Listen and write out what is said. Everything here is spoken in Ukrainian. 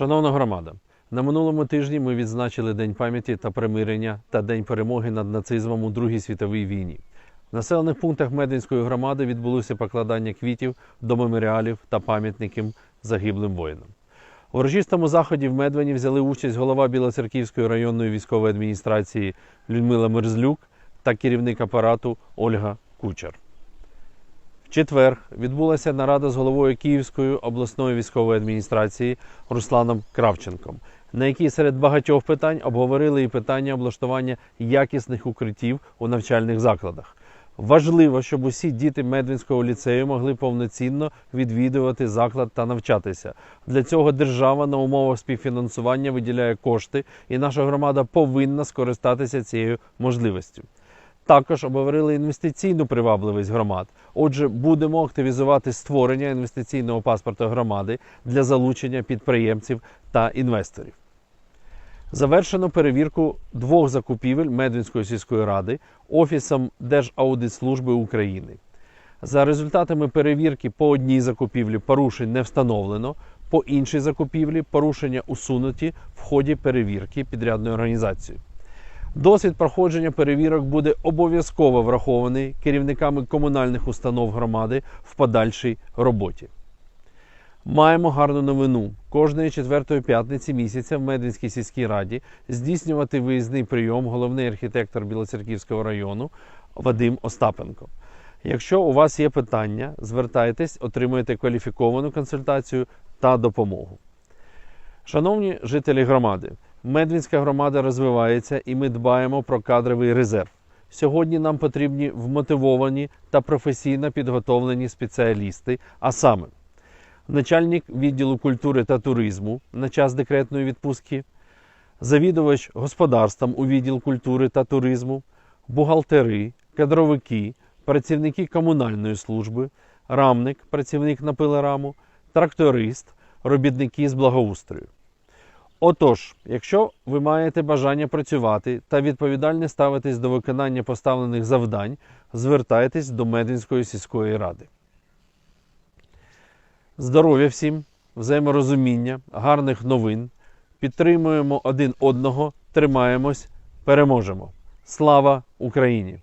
Шановна громада, на минулому тижні ми відзначили День пам'яті та примирення та День перемоги над нацизмом у Другій світовій війні. В населених пунктах Мединської громади відбулося покладання квітів до меморіалів та пам'ятників загиблим воїнам. У урочистому заході в Медвені взяли участь голова Білоцерківської районної військової адміністрації Людмила Мерзлюк та керівник апарату Ольга Кучер. Четвер відбулася нарада з головою Київської обласної військової адміністрації Русланом Кравченком, на якій серед багатьох питань обговорили і питання облаштування якісних укриттів у навчальних закладах. Важливо, щоб усі діти Медвинського ліцею могли повноцінно відвідувати заклад та навчатися. Для цього держава на умовах співфінансування виділяє кошти, і наша громада повинна скористатися цією можливістю. Також обговорили інвестиційну привабливість громад. Отже, будемо активізувати створення інвестиційного паспорта громади для залучення підприємців та інвесторів. Завершено перевірку двох закупівель Медвінської сільської ради Офісом Держаудитслужби України. За результатами перевірки по одній закупівлі порушень не встановлено, по іншій закупівлі порушення усунуті в ході перевірки підрядної організації. Досвід проходження перевірок буде обов'язково врахований керівниками комунальних установ громади в подальшій роботі. Маємо гарну новину. Кожної четвертої п'ятниці місяця в Медвінській сільській раді здійснювати виїзний прийом головний архітектор Білоцерківського району Вадим Остапенко. Якщо у вас є питання, звертайтесь, отримуєте кваліфіковану консультацію та допомогу. Шановні жителі громади, Медвінська громада розвивається і ми дбаємо про кадровий резерв. Сьогодні нам потрібні вмотивовані та професійно підготовлені спеціалісти, а саме начальник відділу культури та туризму на час декретної відпустки, завідувач господарством у відділ культури та туризму, бухгалтери, кадровики, працівники комунальної служби, рамник, працівник на пилораму, тракторист, робітники з благоустрою. Отож, якщо ви маєте бажання працювати та відповідально ставитись до виконання поставлених завдань, звертайтесь до Медвінської сільської ради. Здоров'я всім, взаєморозуміння, гарних новин. Підтримуємо один одного, тримаємось, переможемо. Слава Україні!